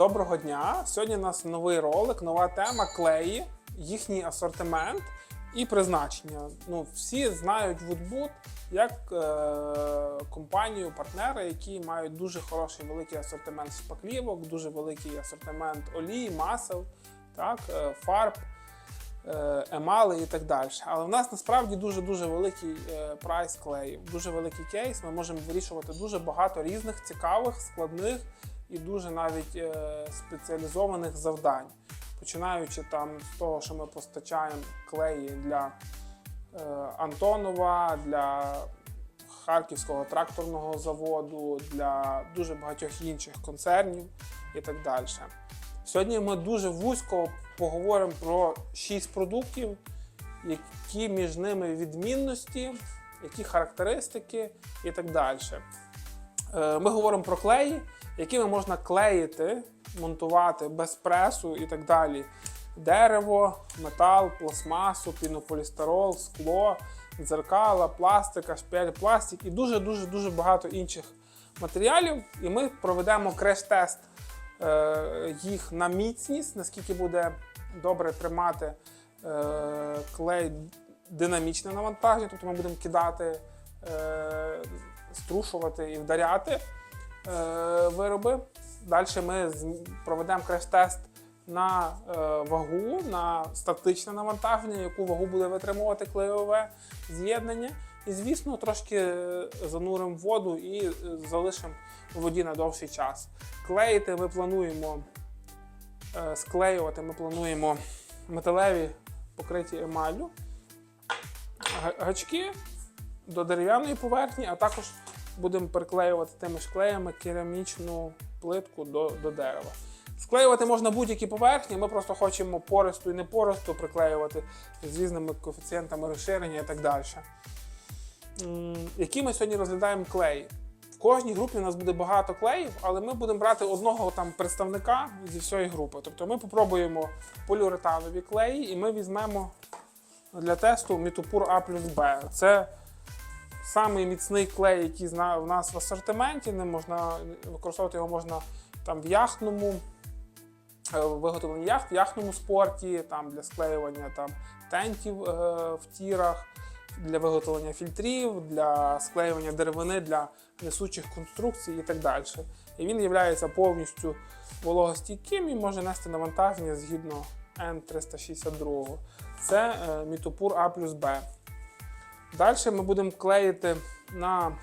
Доброго дня! Сьогодні у нас новий ролик, нова тема клеї, їхній асортимент і призначення. Ну, всі знають Woodboot як е, компанію, партнера, які мають дуже хороший великий асортимент шпаклівок, дуже великий асортимент олій, масел, так, е, фарб, е, емали і так далі. Але в нас насправді дуже дуже великий е, прайс клеїв, дуже великий кейс. Ми можемо вирішувати дуже багато різних цікавих, складних і дуже навіть е, спеціалізованих завдань. Починаючи там з того, що ми постачаємо клеї для е, Антонова, для Харківського тракторного заводу, для дуже багатьох інших концернів і так далі. Сьогодні ми дуже вузько поговоримо про 6 продуктів, які між ними відмінності, які характеристики і так далі. Е, Ми говоримо про клеї, якими можна клеїти, монтувати без пресу і так далі. Дерево, метал, пластмасу, пінополістирол, скло, дзеркала, пластика, шпель, пластик і дуже-дуже дуже багато інших матеріалів. І ми проведемо креш-тест е, їх на міцність, наскільки буде добре тримати е, клей динамічне навантаження, тобто ми будемо кидати, е, струшувати і вдаряти вироби. Далі ми проведемо креш-тест на е, вагу, на статичне навантаження, яку вагу буде витримувати клейове з'єднання. І, звісно, трошки е, зануримо воду і е, залишимо воді на довший час. Клеїти ми плануємо, е, склеювати ми плануємо металеві покриті емаллю, гачки до дерев'яної поверхні, а також будемо приклеювати тими ж клеями керамічну плитку до, до дерева. Склеювати можна будь-які поверхні, ми просто хочемо пористу і не пористу приклеювати з різними коефіцієнтами розширення і так далі. Які ми сьогодні розглядаємо клеї? В кожній групі у нас буде багато клеїв, але ми будемо брати одного там представника зі всієї групи. Тобто ми попробуємо поліуретанові клеї і ми візьмемо для тесту Мітупур А плюс Б. Це самий міцний клей, який в нас в асортименті. Не можна використовувати його можна там в яхтному е, виготовленні яхт, в яхтному спорті, там для склеювання там тентів е, в тірах, для виготовлення фільтрів, для склеювання деревини для несучих конструкцій і так далі. І він є повністю вологостійким і може нести навантаження згідно N362. Це е, Мітопур А плюс Б. Далі ми будемо клеїти на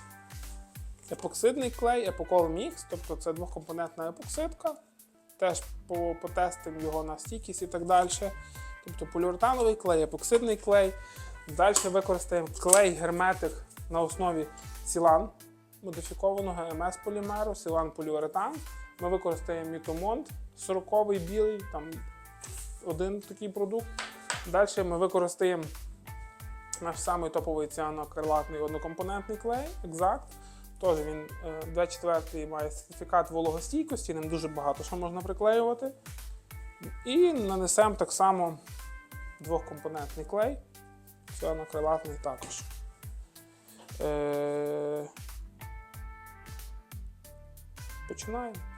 епоксидний клей, Epocol Mix, тобто це двохкомпонентна епоксидка. Теж потестимо його на стійкість і так далі. Тобто поліуретановий клей, епоксидний клей. Далі використаємо клей герметик на основі сілан модифікованого МС полімеру, сілан поліуретан. Ми використаємо Мітомонт 40-й білий, там один такий продукт. Далі ми використаємо наш самий топовий ціанокрилатний однокомпонентний клей, Exact. Теж він е, 24 має сертифікат вологостійкості, ним дуже багато що можна приклеювати. І нанесемо так само двохкомпонентний клей, ціанокрилатний також. Е, Починаємо.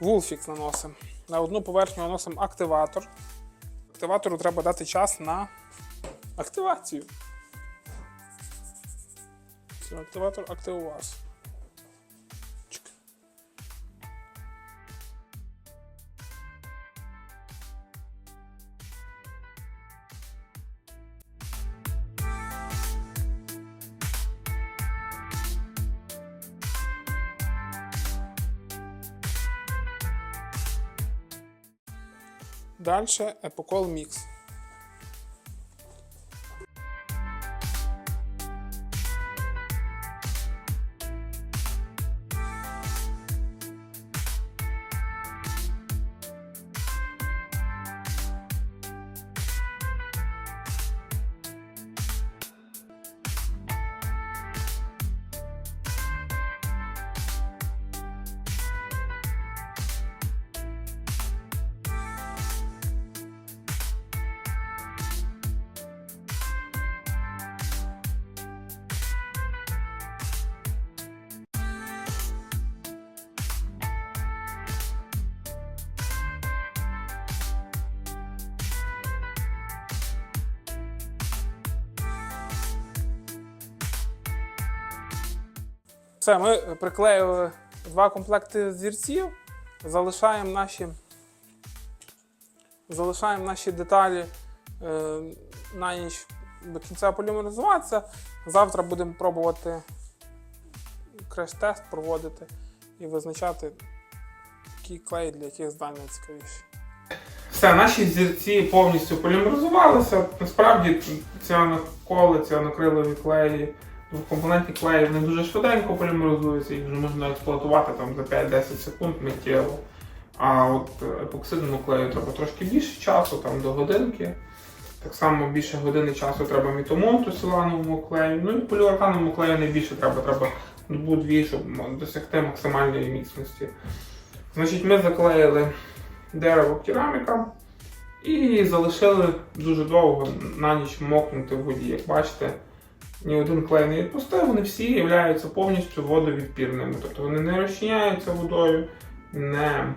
Вулфікс наносимо. На одну поверхню наносимо активатор. Активатору треба дати час на активацію. Активатор активувався. Дальше Epocol Mix. Все, ми приклеїли два комплекти зірців, залишаємо наші, залишаємо наші деталі е, на ніч до кінця полімеризуватися. Завтра будемо пробувати креш-тест проводити і визначати, який клей для яких здань найцікавіший. Все, наші зірці повністю полімеризувалися. Насправді ціаноколи, ціанокрилові клеї, двокомпонентні клеї вони дуже швиденько полімеризуються, їх вже можна експлуатувати там, за 5-10 секунд миттєво. А от епоксидному клею треба трошки більше часу, там до годинки. Так само більше години часу треба мітомонту силановому клею. Ну і поліуретановому клею не більше треба, треба добу-дві, щоб досягти максимальної міцності. Значить, ми заклеїли дерево кераміка і залишили дуже довго на ніч мокнути в воді. Як бачите, ні один клей не відпустив, вони всі являються повністю водовідпірними. Тобто вони не розчиняються водою, не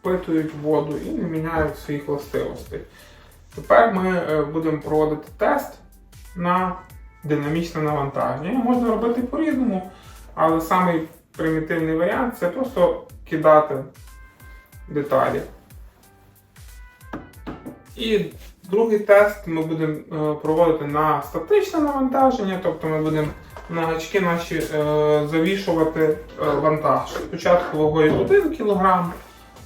впитують воду і не міняють своїх властивостей. Тепер ми е, будемо проводити тест на динамічне навантаження. Можна робити по-різному, але самий примітивний варіант це просто кидати деталі. І другий тест ми будемо е, проводити на статичне навантаження, тобто ми будемо на гачки наші е, завішувати е, вантаж. Спочатку вагою 1 кг,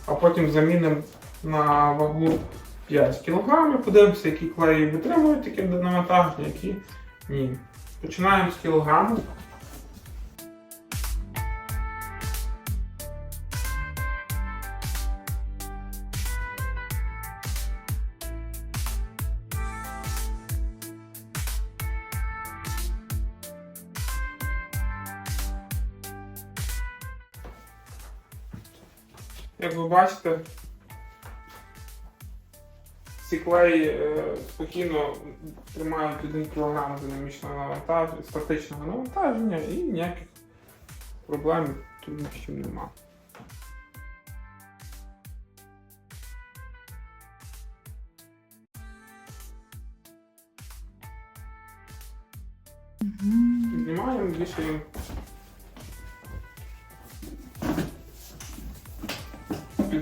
а потім замінимо на вагу 5 кг. Подивимося, які клеї витримують таке навантаження, які ні. Починаємо з кілограму. Бачите, ці клеї е, спокійно тримають 1 кг динамічного навантаження, статичного навантаження і ніяких проблем труднощів нема. Знімаємо, вішаємо.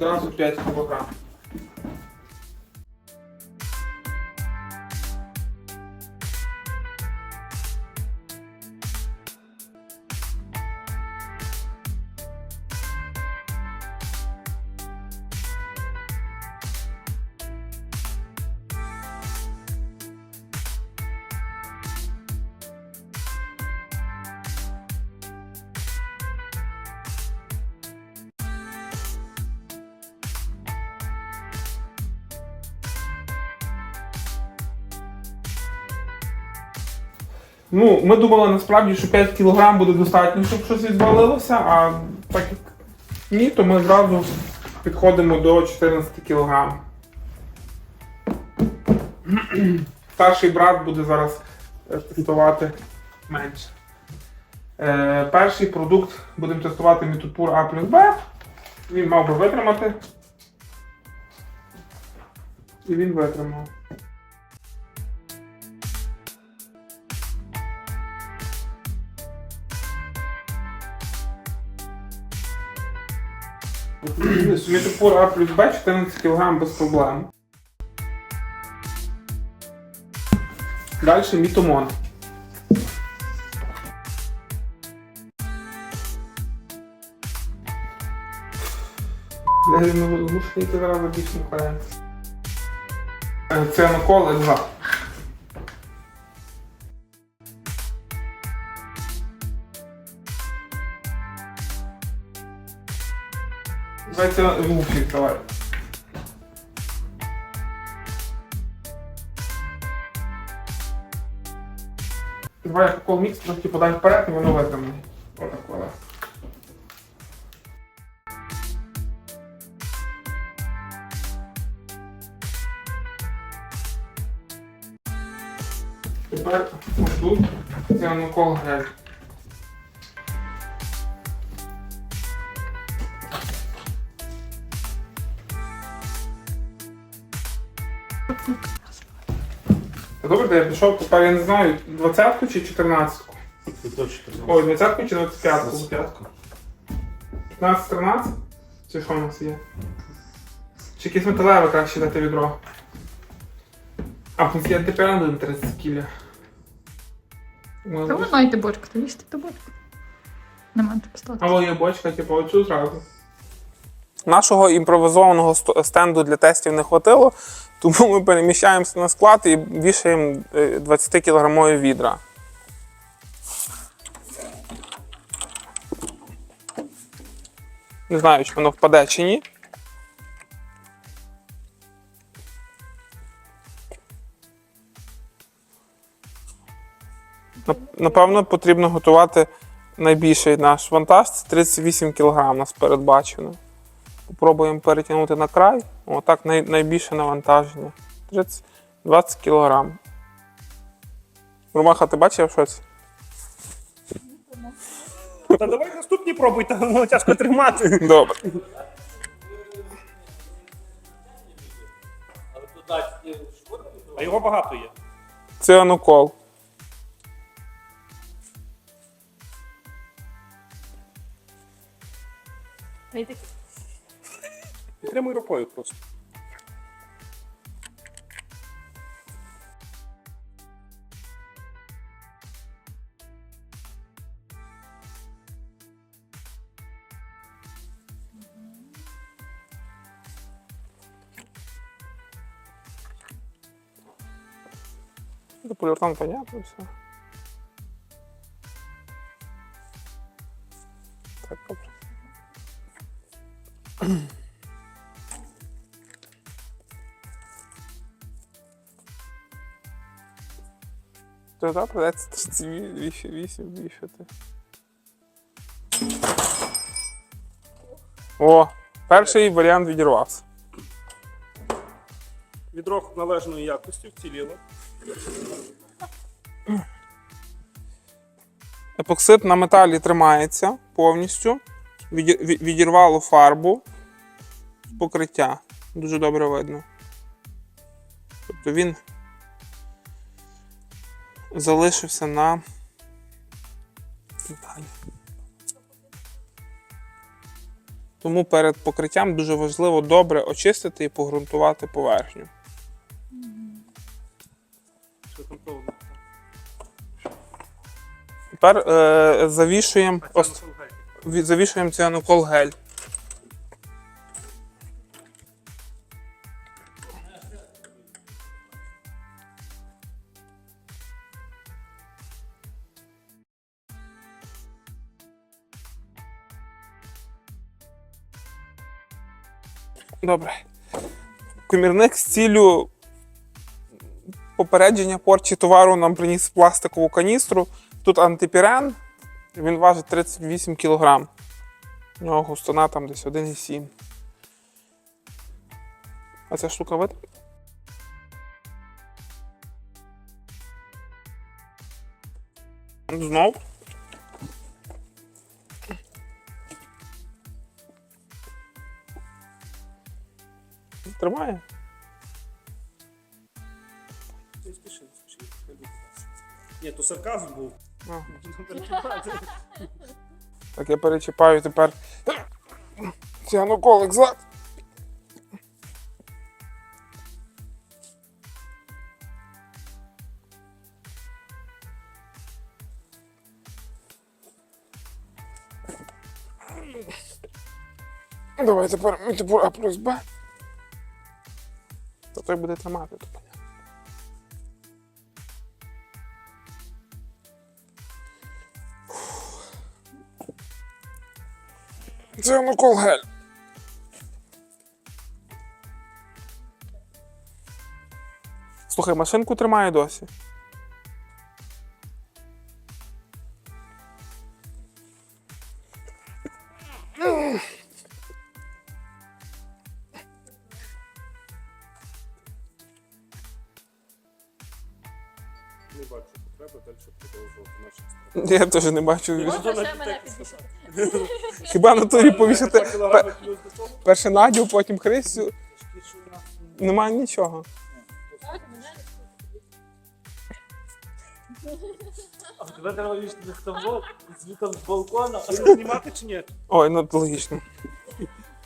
Відразу 5 кг. Ну, ми думали насправді, що 5 кг буде достатньо, щоб щось відвалилося, а так як ні, то ми зразу підходимо до 14 кг. Старший брат буде зараз е, тестувати менше. Е, перший продукт будемо тестувати Мітутпур А плюс Б. Він мав би витримати. І він витримав. Мітопор А плюс Б 14 кг без проблем. Далі мітомон. Йти зараз більш не Це наколи 2. Давайте лупчик, давай. Давай я кол мікс трошки подай вперед і воно витримає. Отак вода. Тепер тут це накол гель. Добре, де я пішов, тепер я не знаю, 20-ку чи 14. Це точно. Ой, 20 чи 25? 25. 15-13? Чи що у нас є? Чи якесь металеве краще дати відро? А в нас є тепер один 30 кіля. Та ви маєте бочку, то їсти ту бочку. Нема стати. Або є бочка, типу, оцю зразу. Нашого імпровізованого сто- стенду для тестів не хватило, тому ми переміщаємося на склад і вішаємо 20-кілограмові відра. Не знаю, чи воно впаде чи ні. Напевно, потрібно готувати найбільший наш вантаж це 38 кг у нас передбачено. Попробуємо перетягнути на край. Отак най, найбільше навантаження. 30, 20 кг. Ромаха, ти бачив щось? Та давай наступні пробуй, та воно тяжко тримати. Добре. А його багато є. Це анукол. Підтримуй рукою просто. Це поліуретан, понятно, все. То так, придеться 38 вішати. О, перший варіант відірвався. Відро належної якості вціліло. Епоксид на металі тримається повністю. Відірвало фарбу з покриття. Дуже добре видно. Тобто він залишився на металі. Тому перед покриттям дуже важливо добре очистити і погрунтувати поверхню. Тепер е, завішуємо, А це ос- на сангельці. ві- завішуємо ціанокол гель. Добре. Комірник з ціллю попередження порчі товару нам приніс пластикову каністру. Тут антипірен, він важить 38 кг. У нього густина там десь 1,7. А ця штука вид? Знов. Тримає. Не спіши, не спіши. Ні, то сарказм був. А. Так я перечіпаю тепер ціанокол екзакт. Давай тепер мітибур А плюс Б. То той буде тримати, то понятно. Це онуколгель. гель. Слухай, машинку тримає досі. Не бачу потреби далі продовжувати наші справи. Я теж не бачу. Можна ще мене так підвісити? Хіба на турі повісити перше Надю, потім Христю. Немає нічого. Так, мене А тебе треба вішати з того, з вікон з балкона. А це знімати чи ні? Ой, ну логічно.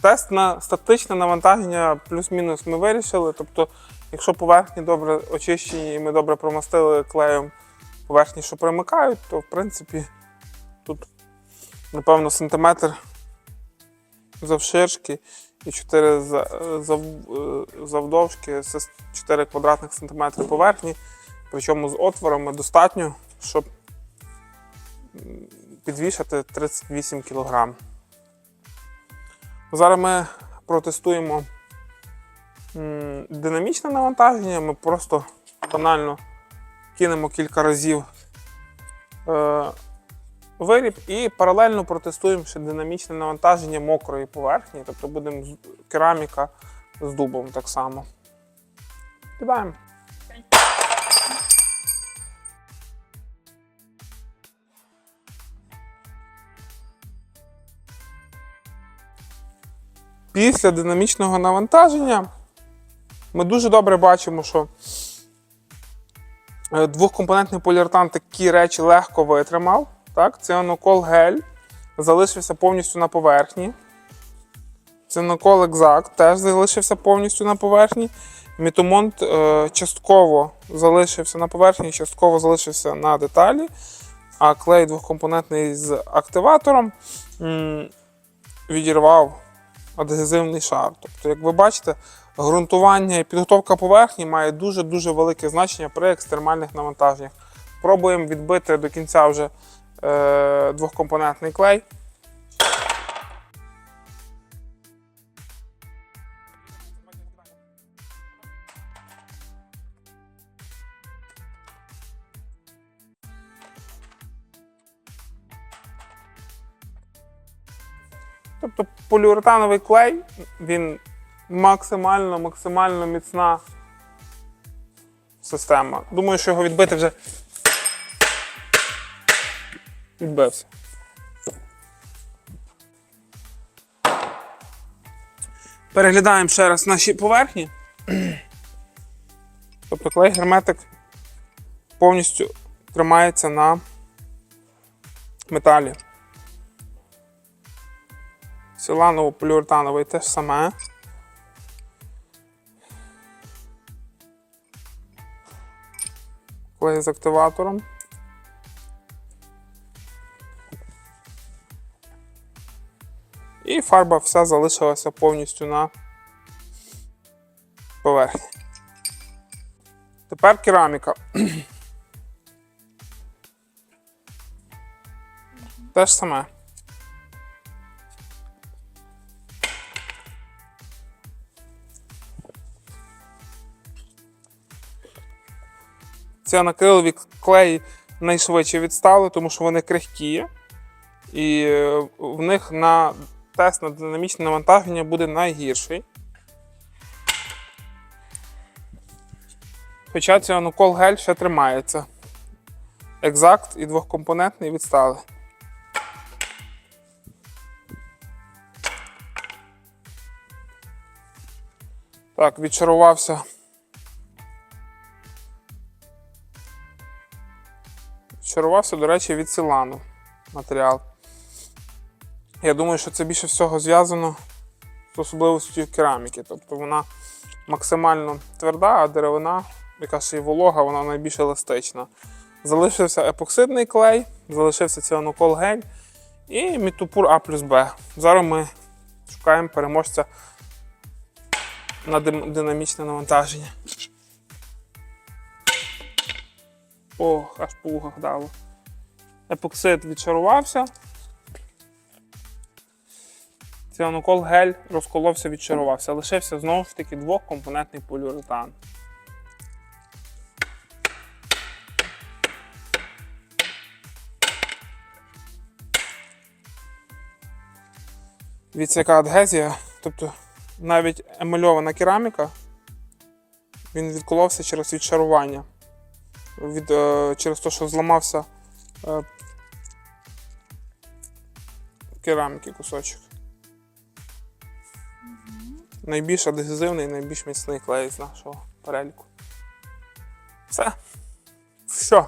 Тест на статичне навантаження плюс-мінус ми вирішили. Тобто, якщо поверхні добре очищені і ми добре промастили клеєм поверхні, що примикають, то в принципі тут, напевно, сантиметр завширшки і 4 за- зав, е, завдовжки, це 4 квадратних сантиметри поверхні. Причому з отворами достатньо, щоб підвішати 38 кг. Зараз ми протестуємо динамічне навантаження. Ми просто банально кинемо кілька разів е, виріб і паралельно протестуємо ще динамічне навантаження мокрої поверхні. Тобто будемо кераміка з дубом так само. Кидаємо. Після динамічного навантаження ми дуже добре бачимо, що е, двохкомпонентний поліуретан такі речі легко витримав. Так? Ціанокол гель залишився повністю на поверхні. Ціанокол екзакт теж залишився повністю на поверхні. Мітомонт е, частково залишився на поверхні, частково залишився на деталі. А клей двохкомпонентний з активатором м, відірвав адгезивний шар. Тобто, як ви бачите, ґрунтування і підготовка поверхні має дуже-дуже велике значення при екстремальних навантаженнях. Пробуємо відбити до кінця вже е, двохкомпонентний клей. Тобто поліуретановий клей, він максимально, максимально міцна система. Думаю, що його відбити вже відбився. Переглядаємо ще раз наші поверхні. Тобто клей герметик повністю тримається на металі. Силаново-поліуретановий те ж саме. Клей з активатором. І фарба вся залишилася повністю на поверхні. Тепер кераміка. Те ж саме. Ці анакрилові клеї найшвидше відстали, тому що вони крихкі, і е, в них на тест на динамічне навантаження буде найгірший. Хоча ціанокол гель ще тримається. Екзакт і двохкомпонентний відстали. Так, відчарувався. Відчарувався, до речі, від силану матеріал. Я думаю, що це більше всього зв'язано з особливостю кераміки. Тобто вона максимально тверда, а деревина, яка ще й волога, вона найбільш еластична. Залишився епоксидний клей, залишився ціанокол гель і мітупур А плюс Б. Зараз ми шукаємо переможця на динамічне навантаження. Ох, аж по вухах дало. Епоксид відчарувався. Ціанокол гель розколовся, відчарувався. Лишився знову ж таки двохкомпонентний поліуретан. Яка адгезія. Тобто навіть емальована кераміка, він відколовся через відчарування. Від, е, через те, що зламався е, кераміки кусочок. Найбільш адгезивний, найбільш міцний клей з нашого переліку. Все. Все.